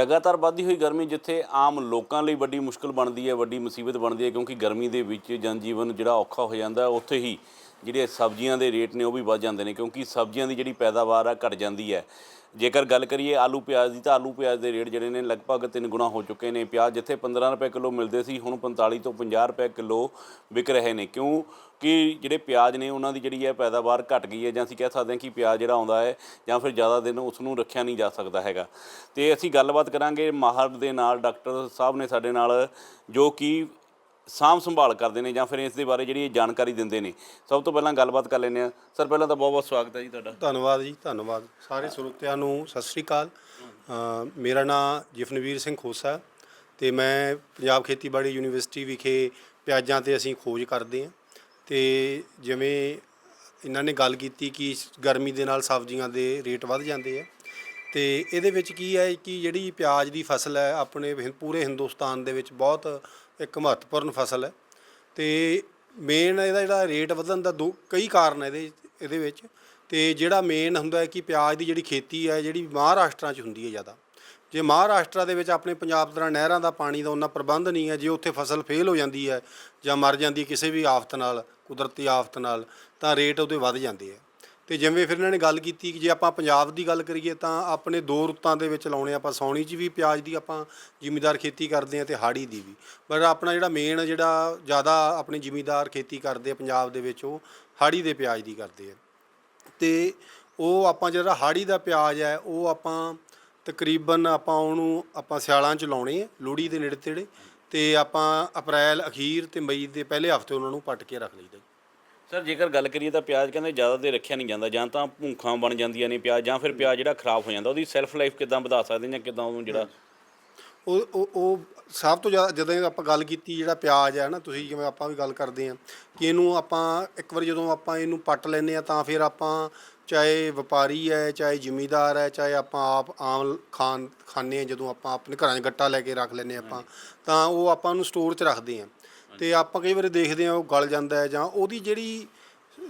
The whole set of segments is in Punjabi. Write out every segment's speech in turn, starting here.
ਲਗਾਤਾਰ ਵੱਧਦੀ ਹੋਈ ਗਰਮੀ ਜਿੱਥੇ ਆਮ ਲੋਕਾਂ ਲਈ ਵੱਡੀ ਮੁਸ਼ਕਲ ਬਣਦੀ ਹੈ, ਵੱਡੀ ਮੁਸੀਬਤ ਬਣਦੀ ਹੈ ਕਿਉਂਕਿ ਗਰਮੀ ਦੇ ਵਿੱਚ ਜਨਜੀਵਨ ਜਿਹੜਾ ਔਖਾ ਹੋ ਜਾਂਦਾ, ਉੱਥੇ ਹੀ ਜਿਹੜੇ ਸਬਜ਼ੀਆਂ ਦੇ ਰੇਟ ਨੇ ਉਹ ਵੀ ਵੱਧ ਜਾਂਦੇ ਨੇ, ਕਿਉਂਕਿ ਸਬਜ਼ੀਆਂ ਦੀ ਜਿਹੜੀ ਪੈਦਾਵਾਰ ਆ ਘਟ ਜਾਂਦੀ ਹੈ। ਜੇਕਰ ਗੱਲ ਕਰੀਏ ਆਲੂ ਪਿਆਜ਼ ਦੀ, ਤਾਂ ਆਲੂ ਪਿਆਜ਼ ਦੇ ਰੇਟ ਜਿਹੜੇ ਨੇ ਲਗਭਗ ਤਿੰਨ ਗੁਣਾ ਹੋ ਚੁੱਕੇ ਨੇ। ਪਿਆਜ਼ ਜਿੱਥੇ 15 ਰੁਪਏ ਕਿਲੋ ਮਿਲਦੇ ਸੀ, ਹੁਣ 45 ਤੋਂ 50 ਰੁਪਏ ਕਿਲੋ ਵਿਕ ਰਹੇ ਨੇ। ਕਿਉਂ? ਕਿ ਜਿਹੜੇ ਪਿਆਜ਼ ਨੇ, ਉਹਨਾਂ ਦੀ ਜਿਹੜੀ ਹੈ ਪੈਦਾਵਾਰ ਘਟ ਗਈ ਹੈ, ਜਾਂ ਅਸੀਂ ਕਹਿ ਸਕਦੇ ਹਾਂ ਕਿ ਪਿਆਜ਼ ਜਿਹੜਾ ਆਉਂਦਾ ਹੈ, ਜਾਂ ਫਿਰ ਜ਼ਿਆਦਾ ਦਿਨ ਉਸ ਨੂੰ ਰੱਖਿਆ ਨਹੀਂ ਜਾ ਸਕਦਾ ਹੈਗਾ। ਤੇ ਅਸੀਂ ਗੱਲਬਾਤ ਕਰਾਂਗੇ ਮਾਹਰ ਦੇ ਨਾਲ ਡਾਕਟਰ ਸਾਹਿਬ ਨੇ ਸਾਡੇ ਨਾਲ, ਜੋ ਕਿ ਸਾਂਭ ਸੰਭਾਲ ਕਰਦੇ ਨੇ ਜਾਂ ਫਿਰ ਇਸ ਦੇ ਬਾਰੇ ਜਿਹੜੀ ਇਹ ਜਾਣਕਾਰੀ ਦਿੰਦੇ ਨੇ। ਸਭ ਤੋਂ ਪਹਿਲਾਂ ਗੱਲਬਾਤ ਕਰ ਲੈਂਦੇ ਆ ਸਰ, ਪਹਿਲਾਂ ਤਾਂ ਬਹੁਤ ਬਹੁਤ ਸਵਾਗਤ ਹੈ ਜੀ ਤੁਹਾਡਾ। ਧੰਨਵਾਦ ਜੀ, ਧੰਨਵਾਦ। ਸਾਰੇ ਸਰੋਤਿਆਂ ਨੂੰ ਸਤਿ ਸ੍ਰੀ ਅਕਾਲ। ਮੇਰਾ ਨਾਮ ਜਫਨਵੀਰ ਸਿੰਘ ਖੋਸਾ ਹੈ ਤੇ ਮੈਂ ਪੰਜਾਬ ਖੇਤੀਬਾੜੀ ਯੂਨੀਵਰਸਿਟੀ ਵਿਖੇ ਪਿਆਜ਼ਾਂ ਤੇ ਅਸੀਂ ਖੋਜ ਕਰਦੇ ਹਾਂ। ਤੇ ਜਿਵੇਂ ਇਹਨਾਂ ਨੇ ਗੱਲ ਕੀਤੀ ਕਿ ਗਰਮੀ ਦੇ ਨਾਲ ਸਬਜ਼ੀਆਂ ਦੇ ਰੇਟ ਵੱਧ ਜਾਂਦੇ ਆ। ਤੇ ਇਹਦੇ ਵਿੱਚ ਕੀ ਹੈ ਕਿ ਜਿਹੜੀ ਪਿਆਜ਼ ਦੀ ਫਸਲ ਹੈ, ਆਪਣੇ ਪੂਰੇ ਹਿੰਦੁਸਤਾਨ ਦੇ ਵਿੱਚ ਬਹੁਤ ਇੱਕ ਮਹੱਤਵਪੂਰਨ ਫਸਲ ਹੈ ਤੇ ਮੇਨ ਇਹਦਾ ਜਿਹੜਾ ਰੇਟ ਵਧਣ ਦਾ ਦੋ ਕਈ ਕਾਰਨ ਇਹਦੇ ਇਹਦੇ ਵਿੱਚ। ਤੇ ਜਿਹੜਾ ਮੇਨ ਹੁੰਦਾ ਹੈ ਕਿ ਪਿਆਜ਼ ਦੀ ਜਿਹੜੀ ਖੇਤੀ ਹੈ, ਜਿਹੜੀ ਮਹਾਰਾਸ਼ਟਰਾਂ 'ਚ ਹੁੰਦੀ ਹੈ ਜ਼ਿਆਦਾ। ਜੇ ਮਹਾਰਾਸ਼ਟਰ ਦੇ ਵਿੱਚ ਆਪਣੇ ਪੰਜਾਬ ਤਰ੍ਹਾਂ ਨਹਿਰਾਂ ਦਾ ਪਾਣੀ ਦਾ ਉਹਨਾਂ ਪ੍ਰਬੰਧ ਨਹੀਂ ਹੈ, ਜੇ ਉੱਥੇ ਫਸਲ ਫੇਲ ਹੋ ਜਾਂਦੀ ਹੈ ਜਾਂ ਮਰ ਜਾਂਦੀ ਕਿਸੇ ਵੀ ਆਫਤ ਨਾਲ, ਕੁਦਰਤੀ ਆਫਤ ਨਾਲ, ਤਾਂ ਰੇਟ ਉਹਦੇ ਵੱਧ ਜਾਂਦੇ ਆ ਤੇ ਜਿਵੇਂ ਫਿਰ ਇਹਨਾਂ ਨੇ ਗੱਲ ਕੀਤੀ ਕਿ ਜੇ ਆਪਾਂ ਪੰਜਾਬ ਦੀ ਗੱਲ ਕਰੀਏ ਤਾਂ ਆਪਣੇ ਦੋ ਰੁੱਤਾਂ ਦੇ ਵਿੱਚ ਲਾਉਣੇ ਆਪਾਂ, ਸੌਣੀ 'ਚ ਵੀ ਪਿਆਜ਼ ਦੀ ਆਪਾਂ ਜ਼ਿਮੀਦਾਰ ਖੇਤੀ ਕਰਦੇ ਆ ਤੇ ਹਾੜੀ ਦੀ ਵੀ। ਪਰ ਆਪਣਾ ਜਿਹੜਾ ਮੇਨ ਜਿਹੜਾ ਜ਼ਿਆਦਾ ਆਪਣੇ ਜ਼ਿਮੀਦਾਰ ਖੇਤੀ ਕਰਦੇ ਆ ਪੰਜਾਬ ਦੇ ਵਿੱਚ, ਉਹ ਹਾੜੀ ਦੇ ਪਿਆਜ਼ ਦੀ ਕਰਦੇ ਆ। ਤੇ ਉਹ ਆਪਾਂ ਜਿਹੜਾ ਹਾੜੀ ਦਾ ਪਿਆਜ਼ ਹੈ, ਉਹ ਆਪਾਂ ਤਕਰੀਬਨ ਆਪਾਂ ਉਹਨੂੰ ਆਪਾਂ ਸਿਆਲਾਂ ਚ ਲਾਉਣੇ ਆ, ਲੋਹੜੀ ਦੇ ਨੇੜੇ ਤੇੜੇ ਤੇ ਆਪਾਂ ਅਪ੍ਰੈਲ, ਅਖੀਰ ਤੇ ਮਈ ਦੇ ਪਹਿਲੇ ਹਫ਼ਤੇ ਉਹਨਾਂ ਨੂੰ ਪੱਟ ਕੇ ਰੱਖ ਲਈਦਾ ਸਰ, ਜੇਕਰ ਗੱਲ ਕਰੀਏ ਤਾਂ ਪਿਆਜ਼ ਕਹਿੰਦੇ ਜ਼ਿਆਦਾ ਦੇਰ ਰੱਖਿਆ ਨਹੀਂ ਜਾਂਦਾ, ਜਾਂ ਤਾਂ ਭੁੰਖਾਂ ਬਣ ਜਾਂਦੀਆਂ ਨੇ ਪਿਆਜ਼, ਜਾਂ ਫਿਰ ਪਿਆਜ਼ ਜਿਹੜਾ ਖਰਾਬ ਹੋ ਜਾਂਦਾ, ਉਹਦੀ ਸੈਲਫ ਲਾਈਫ ਕਿਦਾਂ ਵਧਾ ਸਕਦੇ ਜਾਂ ਕਿਦਾਂ ਉਹਨੂੰ ਜਿਹੜਾ ਉਹ ਉਹ ਉਹ ਸਭ ਤੋਂ ਜ਼ਿਆਦਾ, ਜਦੋਂ ਆਪਾਂ ਗੱਲ ਕੀਤੀ ਜਿਹੜਾ ਪਿਆਜ਼ ਹੈ ਨਾ, ਤੁਸੀਂ ਜਿਵੇਂ ਆਪਾਂ ਵੀ ਗੱਲ ਕਰਦੇ ਆ ਕਿ ਇਹਨੂੰ ਆਪਾਂ ਇੱਕ ਵਾਰ ਜਦੋਂ ਆਪਾਂ ਇਹਨੂੰ ਪੱਟ ਲੈਨੇ ਆ ਤਾਂ ਫਿਰ ਆਪਾਂ ਚਾਹੇ ਵਪਾਰੀ ਹੈ, ਚਾਹੇ ਜ਼ਿਮੀਦਾਰ ਹੈ, ਚਾਹੇ ਆਪਾਂ ਆਪ ਆਮ ਖਾਨ ਖਾਂਦੇ ਆ ਜਦੋਂ ਆਪਾਂ ਆਪਣੇ ਘਰਾਂ 'ਚ ਗੱਟਾ ਲੈ ਕੇ ਰੱਖ ਲੈਨੇ ਆਪਾਂ, ਤਾਂ ਉਹ ਆਪਾਂ ਨੂੰ ਸਟੋਰ 'ਚ ਰੱਖਦੇ ਆ ਤੇ ਆਪਾਂ ਕਈ ਵਾਰੀ ਦੇਖਦੇ ਆ ਉਹ ਗਲ ਜਾਂਦਾ ਹੈ ਜਾਂ ਉਹਦੀ ਜਿਹੜੀ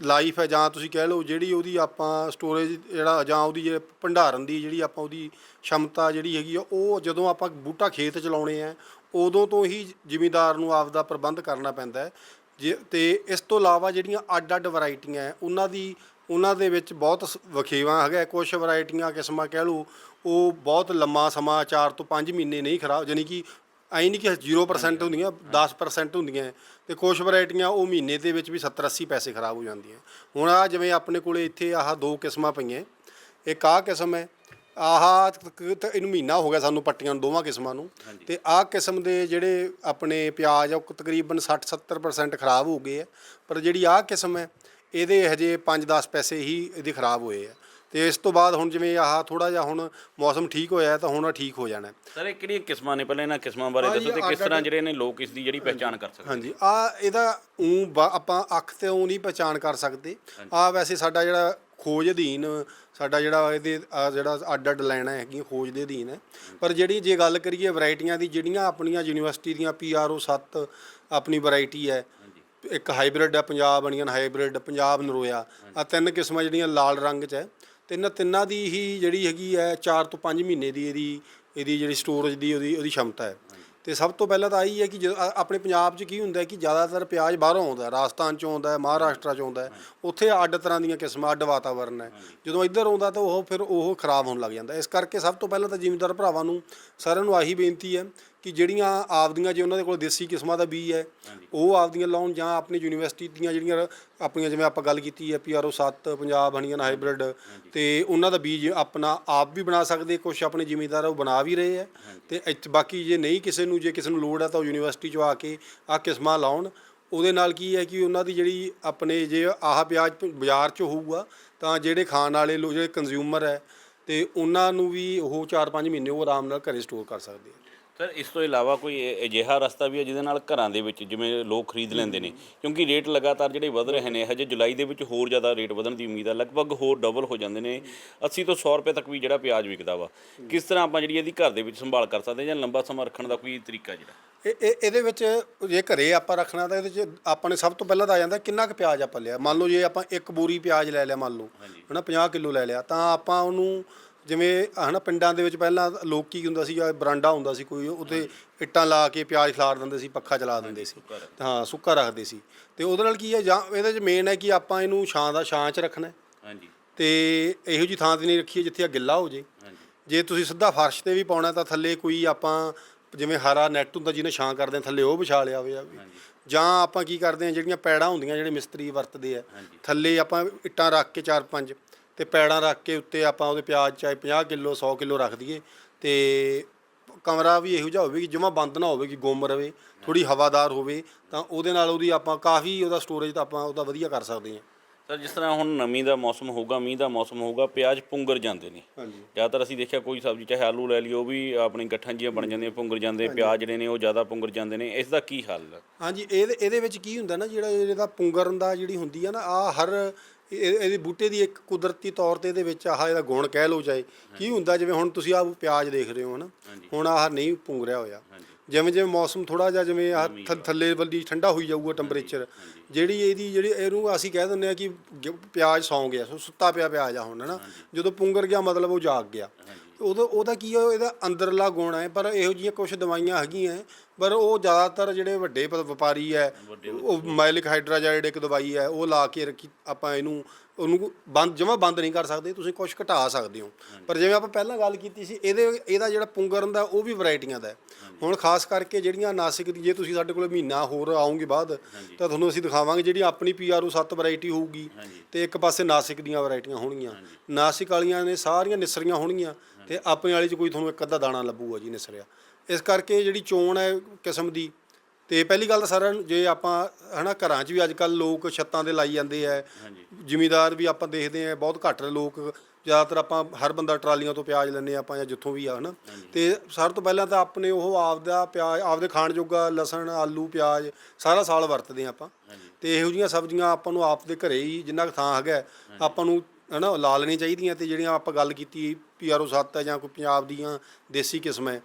ਲਾਈਫ ਹੈ ਜਾਂ ਤੁਸੀਂ ਕਹਿ ਲਓ ਜਿਹੜੀ ਉਹਦੀ ਆਪਾਂ ਸਟੋਰੇਜ ਜਿਹੜਾ ਜਾਂ ਉਹਦੀ ਜਿਹੜੇ ਭੰਡਾਰਨ ਦੀ ਜਿਹੜੀ ਆਪਾਂ ਉਹਦੀ ਸ਼ਮਤਾ ਜਿਹੜੀ ਹੈਗੀ ਆ, ਉਹ ਜਦੋਂ ਆਪਾਂ ਬੂਟਾ ਖੇਤ ਚ ਲਾਉਣੇ ਆ, ਉਦੋਂ ਤੋਂ ਹੀ ਜ਼ਿਮੀਦਾਰ ਨੂੰ ਆਪ ਦਾ ਪ੍ਰਬੰਧ ਕਰਨਾ ਪੈਂਦਾ ਹੈ। ਜੇ ਤੇ ਇਸ ਤੋਂ ਇਲਾਵਾ ਜਿਹੜੀਆਂ ਅੱਡ-ਅੱਡ ਵੈਰਾਈਟੀਆਂ ਹੈ, ਉਹਨਾਂ ਦੀ, ਉਹਨਾਂ ਦੇ ਵਿੱਚ ਬਹੁਤ ਸ- ਵਖੇਵਾ ਹੈਗਾ ਕੁਝ ਵੈਰਾਈਟੀਆਂ ਕਿਸਮਾਂ ਕਹਿ ਲਓ, ਉਹ ਬਹੁਤ ਲੰਮਾ ਸਮਾਂ 4 ਤੋਂ 5 ਮਹੀਨੇ ਨਹੀਂ ਖਰਾਬ ਯਾਨੀ ਕਿ ਐਂ ਨਹੀਂ ਕਿ 0% ਹੁੰਦੀਆਂ 10% ਹੁੰਦੀਆਂ ਤੇ ਕੁਝ ਵੈਰਾਈਟੀਆਂ ਉਹ ਮਹੀਨੇ ਦੇ ਵਿੱਚ ਵੀ 70 80 ਪੈਸੇ ਖਰਾਬ ਹੋ ਜਾਂਦੀਆਂ ਹੁਣ ਆ ਜਿਵੇਂ ਆਪਣੇ ਕੋਲੇ ਇੱਥੇ ਆਹ ਦੋ ਕਿਸਮਾਂ ਪਈਆਂ ਇੱਕ ਆਹ ਕਿਸਮ ਹੈ ਆਹ ਇਹਨੂੰ ਮਹੀਨਾ ਹੋ ਗਿਆ ਸਾਨੂੰ ਪੱਟੀਆਂ ਨੂੰ ਦੋਵਾਂ ਕਿਸਮਾਂ ਨੂੰ। ਤੇ ਆਹ ਕਿਸਮ ਦੇ ਜਿਹੜੇ ਆਪਣੇ ਪਿਆਜ਼ ਆ ਉਹ ਤਕਰੀਬਨ 60 70% ਖਰਾਬ ਹੋ ਗਏ ਆ ਪਰ ਜਿਹੜੀ ਆਹ ਕਿਸਮ ਹੈ ਇਹਦੇ ਹਜੇ 5-10 ਪੈਸੇ ਹੀ ਇਹਦੇ ਖਰਾਬ ਹੋਏ ਆ ਤੇ ਇਸ ਤੋਂ ਬਾਅਦ ਹੁਣ ਜਿਵੇਂ ਆਹ ਥੋੜਾ ਜਿਹਾ ਹੁਣ ਮੌਸਮ ਠੀਕ ਹੋਇਆ ਤਾਂ ਹੁਣ ਆਹ ਠੀਕ ਹੋ ਜਾਣਾ ਸਰ ਇਹ ਕਿਹੜੀਆਂ ਕਿਸਮਾਂ ਨੇ ਪਹਿਲਾਂ ਇਹਨਾਂ ਕਿਸਮਾਂ ਬਾਰੇ? ਦੱਸੋ ਤੇ ਕਿਸ ਤਰ੍ਹਾਂ ਜਿਹੜੇ ਨੇ ਲੋਕ ਇਸ ਦੀ ਜਿਹੜੀ ਪਹਿਚਾਣ ਕਰ ਸਕਦੇ ਹਾਂਜੀ ਆ ਇਹਦਾ ਊਂ ਆਪਾਂ ਅੱਖ ਤੇ ਉਹ ਨਹੀਂ ਪਛਾਣ ਕਰ ਸਕਦੇ। ਆ ਵੈਸੇ ਸਾਡਾ ਜਿਹੜਾ ਖੋਜ ਅਧੀਨ ਸਾਡਾ ਜਿਹੜਾ ਇਹਦੇ ਆਹ ਜਿਹੜਾ ਅੱਡ ਅੱਡ ਲੈਣਾ ਹੈਗੀਆਂ ਖੋਜ ਦੇ ਅਧੀਨ ਹੈ। ਪਰ ਜਿਹੜੀ ਜੇ ਗੱਲ ਕਰੀਏ ਵੈਰਾਈਟੀਆਂ ਦੀ ਜਿਹੜੀਆਂ ਆਪਣੀਆਂ ਯੂਨੀਵਰਸਿਟੀ ਦੀਆਂ ਪੀਆਰਓ 7 ਆਪਣੀ ਵੈਰਾਈਟੀ ਹੈ। ਇੱਕ ਹਾਈਬ੍ਰਿਡ ਹੈ ਪੰਜਾਬ ਅਨੀਅਨ ਹਾਈਬ੍ਰਿਡ ਪੰਜਾਬ ਨਰੋਇਆ। ਆ ਤਿੰਨ ਕਿਸਮਾਂ ਜਿਹੜੀਆਂ ਲਾਲ ਰੰਗ 'ਚ ਹੈ। ਤੇ ਇਹਨਾਂ ਤਿੰਨਾਂ ਦੀ ਹੀ ਜਿਹੜੀ ਹੈਗੀ ਹੈ 4 ਤੋਂ 5 ਮਹੀਨੇ ਦੀ ਇਹਦੀ ਇਹਦੀ ਜਿਹੜੀ ਸਟੋਰੇਜ ਦੀ ਉਹਦੀ ਉਹਦੀ ਸ਼ਮਤਾ ਹੈ। ਤੇ ਸਭ ਤੋਂ ਪਹਿਲਾਂ ਤਾਂ ਆਹੀ ਹੈ ਕਿ ਜਦੋਂ ਆਪਣੇ ਪੰਜਾਬ 'ਚ ਕੀ ਹੁੰਦਾ ਕਿ ਜ਼ਿਆਦਾਤਰ ਪਿਆਜ਼ ਬਾਹਰੋਂ ਆਉਂਦਾ ਰਾਜਸਥਾਨ 'ਚੋਂ ਆਉਂਦਾ ਮਹਾਰਾਸ਼ਟਰ 'ਚੋਂ ਆਉਂਦਾ ਉੱਥੇ ਅੱਡ ਤਰ੍ਹਾਂ ਦੀਆਂ ਕਿਸਮਾਂ, ਅੱਡ ਵਾਤਾਵਰਨ ਹੈ। ਜਦੋਂ ਇੱਧਰ ਆਉਂਦਾ ਤਾਂ ਉਹ ਫਿਰ ਉਹ ਖਰਾਬ ਹੋਣ ਲੱਗ ਜਾਂਦਾ ਇਸ ਕਰਕੇ ਸਭ ਤੋਂ ਪਹਿਲਾਂ ਤਾਂ ਜ਼ਿਮੀਂਦਾਰ ਭਰਾਵਾਂ ਨੂੰ ਸਾਰਿਆਂ ਨੂੰ ਆਹੀ ਬੇਨਤੀ ਹੈ ਕਿ ਜਿਹੜੀਆਂ ਆਪਦੀਆਂ ਜੇ ਉਹਨਾਂ ਦੇ ਕੋਲ ਦੇਸੀ ਕਿਸਮਾਂ ਦਾ ਬੀਜ ਹੈ ਉਹ ਆਪਦੀਆਂ ਲਾਉਣ ਜਾਂ ਆਪਣੀ ਯੂਨੀਵਰਸਿਟੀ ਦੀਆਂ ਜਿਹੜੀਆਂ ਆਪਣੀਆਂ ਜਿਵੇਂ ਆਪਾਂ ਗੱਲ ਕੀਤੀ ਹੈ ਪੀਆਰਓ 7 ਪੰਜਾਬ ਹਨੀਅਨ ਹਾਈਬ੍ਰਿਡ ਤੇ ਉਹਨਾਂ ਦਾ ਬੀਜ ਆਪਣਾ ਆਪ ਵੀ ਬਣਾ ਸਕਦੇ ਕੁਝ ਆਪਣੇ ਜ਼ਿਮੀਂਦਾਰ ਉਹ ਬਣਾ ਵੀ ਰਹੇ ਹੈ ਤੇ ਬਾਕੀ ਜੇ ਨਹੀਂ ਕਿਸੇ ਨੂੰ ਜੇ ਕਿਸੇ ਨੂੰ ਲੋੜ ਹੈ ਤਾਂ ਉਹ ਯੂਨੀਵਰਸਿਟੀ 'ਚੋਂ ਆ ਕੇ ਆ ਕਿਸਮਾਂ ਲਾਉਣ। ਉਹਦੇ ਨਾਲ ਕੀ ਹੈ ਕਿ ਉਹਨਾਂ ਦੀ ਜਿਹੜੀ ਆਪਣੇ ਜੇ ਆਹ ਪਿਆਜ਼ ਪ- ਬਾਜ਼ਾਰ 'ਚ ਹੋਊਗਾ ਤਾਂ ਜਿਹੜੇ ਖਾਣ ਵਾਲੇ ਲੋਕ ਜਿਹੜੇ ਕੰਜ਼ਿਊਮਰ ਹੈ ਤੇ ਉਹਨਾਂ ਨੂੰ ਵੀ ਉਹ 4-5 ਮਹੀਨੇ ਉਹ ਆਰਾਮ ਨਾਲ ਘਰੇ ਸਟੋਰ ਕਰ ਸਕਦੇ ਆ। ਸਰ ਇਸ ਤੋਂ ਇਲਾਵਾ ਕੋਈ ਇਹ- ਅਜਿਹਾ ਰਸਤਾ ਵੀ ਹੈ ਜਿਹਦੇ ਨਾਲ ਘਰਾਂ ਦੇ ਵਿੱਚ ਜਿਵੇਂ ਲੋਕ ਖਰੀਦ ਲੈਂਦੇ ਨੇ? ਕਿਉਂਕਿ ਰੇਟ ਲਗਾਤਾਰ ਜਿਹੜੇ ਵਧ ਰਹੇ ਨੇ ਹਜੇ ਜੁਲਾਈ ਦੇ ਵਿੱਚ ਹੋਰ ਜ਼ਿਆਦਾ ਰੇਟ ਵਧਣ ਦੀ ਉਮੀਦ ਹੈ ਲਗਭਗ ਹੋਰ ਡਬਲ ਹੋ ਜਾਂਦੇ ਨੇ। 80 ਤੋਂ 100 ਰੁਪਏ ਤੱਕ ਵੀ ਜਿਹੜਾ ਪਿਆਜ਼ ਵਿਕਦਾ ਵਾ ਕਿਸ ਤਰ੍ਹਾਂ ਆਪਾਂ ਜਿਹੜੀ ਇਹਦੀ ਘਰ ਦੇ ਵਿੱਚ ਸੰਭਾਲ ਕਰ ਸਕਦੇ ਹਾਂ ਜਾਂ ਲੰਬਾ ਸਮਾਂ ਰੱਖਣ ਦਾ ਕੋਈ ਤਰੀਕਾ ਜਿਹੜਾ? ਇਹ ਇਹ- ਇਹਦੇ ਵਿੱਚ ਜੇ ਘਰੇ ਆਪਾਂ ਰੱਖਣਾ ਤਾਂ ਇਹਦੇ ਚ ਆਪਾਂ ਨੇ ਸਭ ਤੋਂ ਪਹਿਲਾਂ ਤਾਂ ਆ ਜਾਂਦਾ ਕਿੰਨਾ ਕੁ ਪਿਆਜ਼ ਆਪਾਂ ਲਿਆ। ਮੰਨ ਲਓ ਜੇ ਆਪਾਂ ਇੱਕ ਬੋਰੀ ਪਿਆਜ਼ ਲੈ ਲਿਆ ਮੰਨ ਲਓ ਹਨਾ 50 ਕਿਲੋ ਲੈ ਲਿਆ ਤਾਂ ਆਪਾਂ ਉਹਨੂੰ ਜਿਵੇਂ ਹਨਾ ਪਿੰਡਾਂ ਦੇ ਵਿੱਚ ਪਹਿਲਾਂ ਲੋਕ ਕੀ ਹੁੰਦਾ ਸੀ ਜਾਂ ਬਰਾਂਡਾ ਹੁੰਦਾ ਸੀ ਕੋਈ ਉੱਥੇ ਇੱਟਾਂ ਲਾ ਕੇ ਪਿਆਜ਼ ਖਿਲਾਰ ਦਿੰਦੇ ਸੀ ਪੱਖਾ ਚਲਾ ਦਿੰਦੇ ਸੀ। ਹਾਂ ਸੁੱਕਾ ਰੱਖਦੇ ਸੀ। ਤੇ ਉਹਦੇ ਨਾਲ ਕੀ ਹੈ ਜਾਂ ਇਹਦੇ 'ਚ ਮੇਨ ਹੈ ਕਿ ਆਪਾਂ ਇਹਨੂੰ ਛਾਂ ਦਾ ਛਾਂ 'ਚ ਰੱਖਣਾ ਹੈ। ਹਾਂਜੀ। ਤੇ ਇਹੋ ਜੀ ਥਾਂ ਤੇ ਨਹੀਂ ਰੱਖੀਏ ਜਿੱਥੇ ਆ ਗਿੱਲਾ ਹੋ ਜੇ। ਹਾਂਜੀ। ਜੇ ਤੁਸੀਂ ਸਿੱਧਾ ਫਰਸ਼ ਤੇ ਵੀ ਪਾਉਣਾ ਤਾਂ ਥੱਲੇ ਕੋਈ ਆਪਾਂ ਜਿਵੇਂ ਹਰਾ ਨੈਟ ਹੁੰਦਾ ਜਿਹਨੇ ਛਾਂ ਕਰਦੇ ਆ ਥੱਲੇ ਉਹ ਵਿਛਾ ਲਿਆ ਹੋਵੇ ਜਾਂ ਆਪਾਂ ਕੀ ਕਰਦੇ ਆ ਜਿਹੜੀਆਂ ਪੈੜਾਂ ਹੁੰਦੀਆਂ ਜਿਹੜੇ ਮਿਸਤਰੀ ਵਰਤਦੇ ਆ ਥੱਲੇ ਆਪਾਂ ਇੱਟਾਂ ਰੱਖ ਕੇ ਚਾਰ ਪੰਜ। ਤੇ ਪੈੜਾਂ ਰੱਖ ਕੇ ਉੱਤੇ ਆਪਾਂ ਉਹਦੇ ਪਿਆਜ਼ ਚਾਹੇ 50 ਕਿਲੋ 100 ਕਿਲੋ ਰੱਖ ਦਈਏ ਤੇ ਕਮਰਾ ਵੀ ਇਹੋ ਜਿਹਾ ਹੋਵੇ ਕਿ ਜਮਾ ਬੰਦ ਨਾ ਹੋਵੇ ਕਿ ਗੁੰਮ ਰਵੇ ਥੋੜੀ ਹਵਾਦਾਰ ਹੋਵੇ ਤਾਂ ਉਹਦੇ ਨਾਲ ਉਹਦੀ ਆਪਾਂ ਕਾਫੀ ਉਹਦਾ ਸਟੋਰੇਜ ਤਾਂ ਆਪਾਂ ਉਹਦਾ ਵਧੀਆ ਕਰ ਸਕਦੇ ਹਾਂ। ਸਰ ਜਿਸ ਤਰ੍ਹਾਂ ਹੁਣ ਨਮੀ ਦਾ ਮੌਸਮ ਹੋਊਗਾ ਮੀਂਹ ਦਾ ਮੌਸਮ ਹੋਊਗਾ ਪਿਆਜ਼ ਪੁੰਗਰ ਜਾਂਦੇ ਨੇ। ਹਾਂਜੀ। ਜ਼ਿਆਦਾਤਰ ਅਸੀਂ ਦੇਖਿਆ ਕੋਈ ਸਬਜ਼ੀ ਚਾਹੇ ਆਲੂ ਲੈ ਲਈ ਉਹ ਵੀ ਆਪਣੀ ਗੱਠਾਂ ਜੀਆਂ ਬਣ ਜਾਂਦੀਆਂ ਪੁੰਗਰ ਜਾਂਦੇ ਪਿਆਜ਼ ਜਿਹੜੇ ਨੇ ਉਹ ਜ਼ਿਆਦਾ ਪੁੰਗਰ ਜਾਂਦੇ ਨੇ। ਇਸ ਦਾ ਕੀ ਹੱਲ ਹੈ? ਹਾਂਜੀ ਇਹਦੇ ਇਹਦੇ ਵਿੱਚ ਕੀ ਹੁੰਦਾ ਨਾ ਜਿਹੜਾ ਇਹਦਾ ਪੁੰਗਰਨ ਦਾ ਜਿਹੜੀ ਹੁੰਦੀ ਆ ਨਾ ਆ ਹਰ ਇਹ- ਇਹਦੀ ਬੂਟੇ ਦੀ ਇੱਕ ਕੁਦਰਤੀ ਤੌਰ ਤੇ ਇਹਦੇ ਵਿੱਚ ਆਹ ਇਹਦਾ ਗੁਣ ਕਹਿ ਲੋ ਚਾਹੇ ਕੀ ਹੁੰਦਾ ਜਿਵੇਂ ਹੁਣ ਤੁਸੀਂ ਆਹ ਪਿਆਜ਼ ਦੇਖ ਰਹੇ ਹੋ ਹਨਾ ਹੁਣ ਆਹ ਨਹੀਂ ਪੁੰਗ ਰਿਹਾ ਹੋਇਆ। ਜਿਵੇਂ ਜਿਵੇਂ ਮੌਸਮ ਥੋੜਾ ਜਿਹਾ ਜਿਵੇਂ ਆਹ ਥ- ਥੱਲੇ ਵੱਲੀ ਠੰਡਾ ਹੋਈ ਜਾਊਗਾ ਟੈਂਪਰੇਚਰ ਜਿਹੜੀ ਇਹਦੀ ਜਿਹੜੀ ਇਹਨੂੰ ਅਸੀਂ ਕਹਿ ਦਿੰਦੇ ਆ ਕਿ ਗ- ਪਿਆਜ਼ ਸੌਂ ਗਿਆ ਸੋ ਸੁੱਤਾ ਪਿਆ ਪਿਆਜ਼ ਆ ਹੁਣ ਹਨਾ। ਜਦੋਂ ਪੁੰਗਰ ਗਿਆ ਮਤਲਬ ਉਹ ਜਾਗ ਗਿਆ। ਉਹਦਾ ਉਹਦਾ ਕੀ ਹੈ ਇਹਦਾ ਅੰਦਰਲਾ ਗੁਣ ਹੈ ਪਰ ਇਹੋ ਜਿਹੀਆਂ ਕੁਝ ਦਵਾਈਆਂ ਹੈਗੀਆਂ ਪਰ ਉਹ ਜ਼ਿਆਦਾਤਰ ਜਿਹੜੇ ਵੱਡੇ ਪ- ਵਪਾਰੀ ਹੈ ਉਹ ਮਾਇਲਿਕ ਹਾਈਡਰਾਜਾਈਡ ਇੱਕ ਦਵਾਈ ਹੈ ਉਹ ਲਾ ਕੇ ਰੱਖੀ ਆਪਾਂ ਇਹਨੂੰ ਉਹਨੂੰ ਬੰਦ ਜਮਾ ਬੰਦ ਨਹੀਂ ਕਰ ਸਕਦੇ ਤੁਸੀਂ ਕੁਝ ਘਟਾ ਸਕਦੇ ਹੋ। ਪਰ ਜਿਵੇਂ ਆਪਾਂ ਪਹਿਲਾਂ ਗੱਲ ਕੀਤੀ ਸੀ ਇਹਦੇ ਇਹਦਾ ਜਿਹੜਾ ਪੁੰਗਰਨ ਦਾ ਉਹ ਵੀ ਵੈਰਾਈਟੀਆਂ ਦਾ ਹੁਣ ਖਾਸ ਕਰਕੇ ਜਿਹੜੀਆਂ ਨਾਸਿਕ ਦੀ ਜੇ ਤੁਸੀਂ ਸਾਡੇ ਕੋਲ ਮਹੀਨਾ ਹੋਰ ਆਉਂਗੇ ਬਾਅਦ ਤਾਂ ਤੁਹਾਨੂੰ ਅਸੀਂ ਦਿਖਾਵਾਂਗੇ ਜਿਹੜੀ ਆਪਣੀ ਪੀਆਰਓ 7 ਵੈਰਾਈਟੀ ਹੋਊਗੀ ਤੇ ਇੱਕ ਪਾਸੇ ਨਾਸਿਕ ਦੀਆਂ ਵੈਰਾਈਟੀਆਂ ਹੋਣਗੀਆਂ। ਨਾਸਿਕ ਵਾਲੀਆਂ ਨੇ ਸਾਰੀਆਂ ਨਿਸਰੀਆਂ ਹੋਣਗੀਆਂ ਤੇ ਆਪਣੇ ਵਾਲੀ 'ਚ ਕੋਈ ਤੁਹਾਨੂੰ ਇੱਕ ਅੱਧਾ ਦਾਣਾ ਲੱਭੂਗਾ ਜੀ ਨਿਸਰਿਆ। ਇਸ ਕਰਕੇ ਜਿਹੜੀ ਚੋਣ ਹੈ ਕਿਸਮ ਦੀ ਤੇ ਪਹਿਲੀ ਗੱਲ ਤਾਂ ਸਾਰਿਆਂ ਨੂੰ ਜੇ ਆਪਾਂ ਹਨਾ ਘਰਾਂ 'ਚ ਵੀ ਅੱਜ ਕੱਲ ਲੋਕ ਛੱਤਾਂ ਦੇ ਲਾਈ ਜਾਂਦੇ ਆ। ਜ਼ਿਮੀਦਾਰ ਵੀ ਆਪਾਂ ਦੇਖਦੇ ਆ ਬਹੁਤ ਘੱਟ ਲੋਕ ਜ਼ਿਆਦਾਤਰ ਆਪਾਂ ਹਰ ਬੰਦਾ ਟਰਾਲੀਆਂ ਤੋਂ ਪਿਆਜ਼ ਲੈਂਦੇ ਆ ਆਪਾਂ ਜਾਂ ਜਿੱਥੋਂ ਵੀ ਆ ਹਨਾ। ਤੇ ਸਾਰ ਤੋਂ ਪਹਿਲਾਂ ਤਾਂ ਆਪਣੇ ਉਹ ਆਪਦਾ ਪਿਆਜ਼ ਆਪਦੇ ਖਾਣ ਜੋਗਾ ਲਸਣ ਆਲੂ ਪਿਆਜ਼ ਸਾਰਾ ਸਾਲ ਵਰਤਦੇ ਆ ਆਪਾਂ। ਤੇ ਇਹੋ ਜਿਹੀਆਂ ਸਬਜ਼ੀਆਂ ਆਪਾਂ ਨੂੰ ਆਪਦੇ ਘਰੇ ਹੀ ਜਿੰਨਾ ਕੁ ਥਾਂ ਹੈਗਾ ਆਪਾਂ ਨੂੰ ਹਨਾ ਲਾ ਲੈਣੀਆਂ ਚਾਹੀਦੀਆਂ ਤੇ ਜਿਹੜੀਆਂ ਆਪਾਂ ਗੱਲ ਕੀਤੀ ਪੀਆਰਓ 7 ਹੈ ਜਾਂ ਕੋਈ ਪੰਜਾਬ ਦੀਆਂ ਦੇਸੀ ਕਿਸਮਾਂ ਹੈ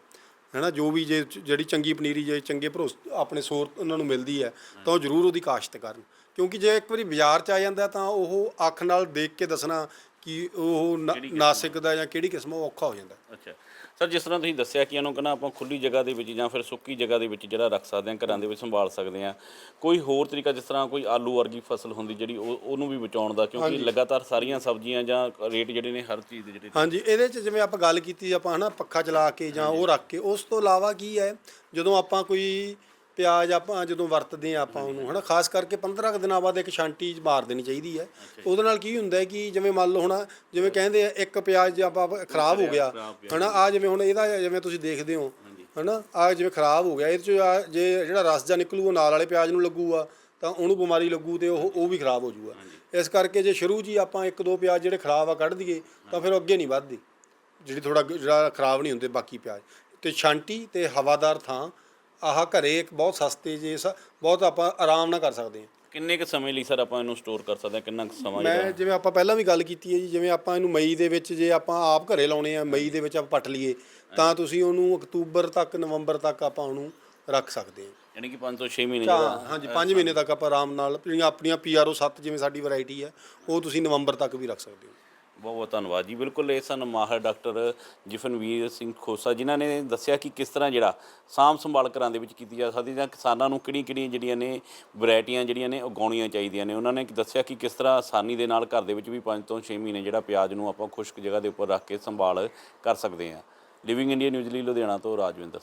ਹੈਨਾ ਜੋ ਵੀ ਜੇ ਜਿਹੜੀ ਚੰਗੀ ਪਨੀਰੀ ਜੇ ਚੰਗੇ ਭਰੋਸ ਆਪਣੇ ਸੋਰ ਉਹਨਾਂ ਨੂੰ ਮਿਲਦੀ ਹੈ ਤਾਂ ਉਹ ਜ਼ਰੂਰ ਉਹਦੀ ਕਾਸ਼ਤ ਕਰਨ। ਕਿਉਂਕਿ ਜੇ ਇੱਕ ਵਾਰੀ ਬਾਜ਼ਾਰ 'ਚ ਆ ਜਾਂਦਾ ਤਾਂ ਉਹ ਅੱਖ ਨਾਲ ਦੇਖ ਕੇ ਦੱਸਣਾ ਕਿ ਉਹ ਨਾ- ਨਾਸਿਕ ਦਾ ਜਾਂ ਕਿਹੜੀ ਕਿਸਮ ਉਹ ਔਖਾ ਹੋ ਜਾਂਦਾ। ਅੱਛਾ। ਸਰ ਜਿਸ ਤਰ੍ਹਾਂ ਤੁਸੀਂ ਦੱਸਿਆ ਕਿ ਇਹਨੂੰ ਕਹਿੰਦਾ ਆਪਾਂ ਖੁੱਲੀ ਜਗ੍ਹਾ ਦੇ ਵਿੱਚ ਜਾਂ ਫਿਰ ਸੁੱਕੀ ਜਗ੍ਹਾ ਦੇ ਵਿੱਚ ਜਿਹੜਾ ਰੱਖ ਸਕਦੇ ਹਾਂ ਘਰਾਂ ਦੇ ਵਿੱਚ ਸੰਭਾਲ ਸਕਦੇ ਹਾਂ। ਕੋਈ ਹੋਰ ਤਰੀਕਾ ਜਿਸ ਤਰ੍ਹਾਂ ਕੋਈ ਆਲੂ ਵਰਗੀ ਫਸਲ ਹੁੰਦੀ ਜਿਹੜੀ ਉਹ ਉਹਨੂੰ ਵੀ ਬਚਾਉਣ ਦਾ ਕਿਉਂਕਿ ਲਗਾਤਾਰ ਸਾਰੀਆਂ ਸਬਜ਼ੀਆਂ ਜਾਂ ਰੇਟ ਜਿਹੜੇ ਨੇ ਹਰ ਚੀਜ਼ ਦੇ ਜਿਹੜੇ ਹਾਂਜੀ ਇਹਦੇ 'ਚ ਜਿਵੇਂ ਆਪਾਂ ਗੱਲ ਕੀਤੀ ਆਪਾਂ ਹਨਾ ਪੱਖਾ ਚਲਾ ਕੇ ਜਾਂ ਉਹ ਰੱਖ ਕੇ ਉਸ ਤੋਂ ਇਲਾਵਾ ਕੀ ਹੈ ਜਦੋਂ ਆਪਾਂ ਕੋਈ ਪਿਆਜ਼ ਆਪਾਂ ਜਦੋਂ ਵਰਤਦੇ ਆ ਆਪਾਂ ਉਹਨੂੰ ਹਨਾ? ਖਾਸ ਕਰਕੇ 15 ਕੁ ਦਿਨਾਂ ਬਾਅਦ ਇੱਕ ਛਾਂਟੀ ਮਾਰ ਦੇਣੀ ਚਾਹੀਦੀ ਹੈ। ਉਹਦੇ ਨਾਲ ਕੀ ਹੁੰਦਾ ਹੈ ਕਿ ਜਿਵੇਂ ਮੰਨ ਲਓ ਹੁਣ ਜਿਵੇਂ ਕਹਿੰਦੇ ਆ ਇੱਕ ਪਿਆਜ਼ ਜੇ ਆਪਾਂ ਖਰਾਬ ਹੋ ਗਿਆ ਹਨਾ? ਆ ਜਿਵੇਂ ਹੁਣ ਇਹਦਾ ਜਿਵੇਂ ਤੁਸੀਂ ਦੇਖਦੇ ਹੋ ਹਨਾ? ਆ ਜਿਵੇਂ ਖਰਾਬ ਹੋ ਗਿਆ ਇਹਦੇ 'ਚ ਜੇ ਜਿਹੜਾ ਰਸ ਜਾਂ ਨਿਕਲੂ ਉਹ ਨਾਲ ਵਾਲੇ ਪਿਆਜ਼ ਨੂੰ ਲੱਗੂਗਾ ਤਾਂ ਉਹਨੂੰ ਬਿਮਾਰੀ ਲੱਗੂ ਤੇ ਉਹ ਉਹ ਵੀ ਖਰਾਬ ਹੋ ਜਾਊਗਾ ਇਸ ਕਰਕੇ ਜੇ ਸ਼ੁਰੂ ਹੀ ਆਪਾਂ ਇੱਕ ਦੋ ਪਿਆਜ਼ ਜਿਹੜੇ ਖਰਾਬ ਆ ਕੱਢ ਦਈਏ ਤਾਂ ਫਿਰ ਅੱਗੇ ਨਹੀਂ ਵੱਧਦੀ। ਜਿਹੜੀ ਥੋੜਾ ਜਿਹੜਾ ਖਰਾਬ ਨਹੀਂ ਹੁੰਦੇ ਬਾਕੀ ਪਿਆਜ਼। ਤੇ ਛਾਂਟੀ ਤੇ ਹਵਾਦਾਰ ਥਾਂ ਆਹ ਘਰੇ ਇੱਕ ਬਹੁਤ ਸਸਤੇ ਜੇ ਸ- ਬਹੁਤ ਆਪਾਂ ਆਰਾਮ ਨਾਲ ਕਰ ਸਕਦੇ ਹਾਂ। ਕਿੰਨੇ ਕੁ ਸਮੇਂ ਲਈ ਸਰ ਆਪਾਂ ਇਹਨੂੰ ਸਟੋਰ ਕਰ ਸਕਦੇ ਹਾਂ? ਕਿੰਨਾ ਕੁ ਸਮਾਂ ਮੈਂ ਜਿਹੜਾ? ਜਿਵੇਂ ਆਪਾਂ ਪਹਿਲਾਂ ਵੀ ਗੱਲ ਕੀਤੀ ਹੈ ਜੀ ਜਿਵੇਂ ਆਪਾਂ ਇਹਨੂੰ ਮਈ ਦੇ ਵਿੱਚ ਜੇ ਆਪਾਂ ਆਪ ਘਰੇ ਲਾਉਣੇ ਆ ਮਈ ਦੇ ਵਿੱਚ ਆਪਾਂ ਪੱਟ ਲਈਏ ਤਾਂ ਤੁਸੀਂ ਉਹਨੂੰ ਅਕਤੂਬਰ ਤੱਕ ਨਵੰਬਰ ਤੱਕ ਆਪਾਂ ਉਹਨੂੰ ਰੱਖ ਸਕਦੇ ਹਾਂ। ਯਾਨੀ ਕਿ 5 ਤੋਂ 6 ਮਹੀਨੇ ਜਿਹੜਾ ਹਾਂਜੀ 5 ਮਹੀਨੇ ਤੱਕ ਆਪਾਂ ਆਰਾਮ ਨਾਲ ਜਿਹੜੀਆਂ ਆਪਣੀਆਂ ਪੀਆਰਓ 7 ਜਿਵੇਂ ਸਾਡੀ ਵੈਰਾਈਟੀ ਹੈ ਉਹ ਤੁਸੀਂ ਨਵੰਬਰ ਤੱਕ ਵੀ ਰੱਖ ਸਕਦੇ ਹੋ। ਬਹੁਤ ਬਹੁਤ ਧੰਨਵਾਦ ਜੀ। ਬਿਲਕੁਲ ਇਹ ਸਨ ਮਾਹਰ ਡਾਕਟਰ ਜਿਫਨਵੀਰ ਸਿੰਘ ਖੋਸਾ, ਜਿਨ੍ਹਾਂ ਨੇ ਦੱਸਿਆ ਕਿ ਕਿਸ ਤਰ੍ਹਾਂ ਜਿਹੜਾ ਸਾਂਭ ਸੰਭਾਲ ਘਰਾਂ ਦੇ ਵਿੱਚ ਕੀਤੀ ਜਾ ਸਕਦੀ ਜਾਂ ਕਿਸਾਨਾਂ ਨੂੰ ਕਿਹੜੀਆਂ ਕਿਹੜੀਆਂ ਜਿਹੜੀਆਂ ਨੇ ਵੈਰਾਈਟੀਆਂ ਜਿਹੜੀਆਂ ਨੇ ਉਗਾਉਣੀਆਂ ਚਾਹੀਦੀਆਂ ਨੇ। ਉਹਨਾਂ ਨੇ ਦੱਸਿਆ ਕਿ ਕਿਸ ਤਰ੍ਹਾਂ ਆਸਾਨੀ ਦੇ ਨਾਲ ਘਰ ਦੇ ਵਿੱਚ ਵੀ 5 ਤੋਂ 6 ਮਹੀਨੇ ਜਿਹੜਾ ਪਿਆਜ਼ ਨੂੰ ਆਪਾਂ ਖੁਸ਼ਕ ਜਗ੍ਹਾ ਦੇ ਉੱਪਰ ਰੱਖ ਕੇ ਸੰਭਾਲ ਕਰ ਸਕਦੇ ਹਾਂ। ਲਿਵਿੰਗ ਇੰਡੀਆ ਨਿਊਜ਼ ਲਈ ਲੁਧਿਆਣਾ ਤੋਂ ਰਾਜਵਿੰਦਰ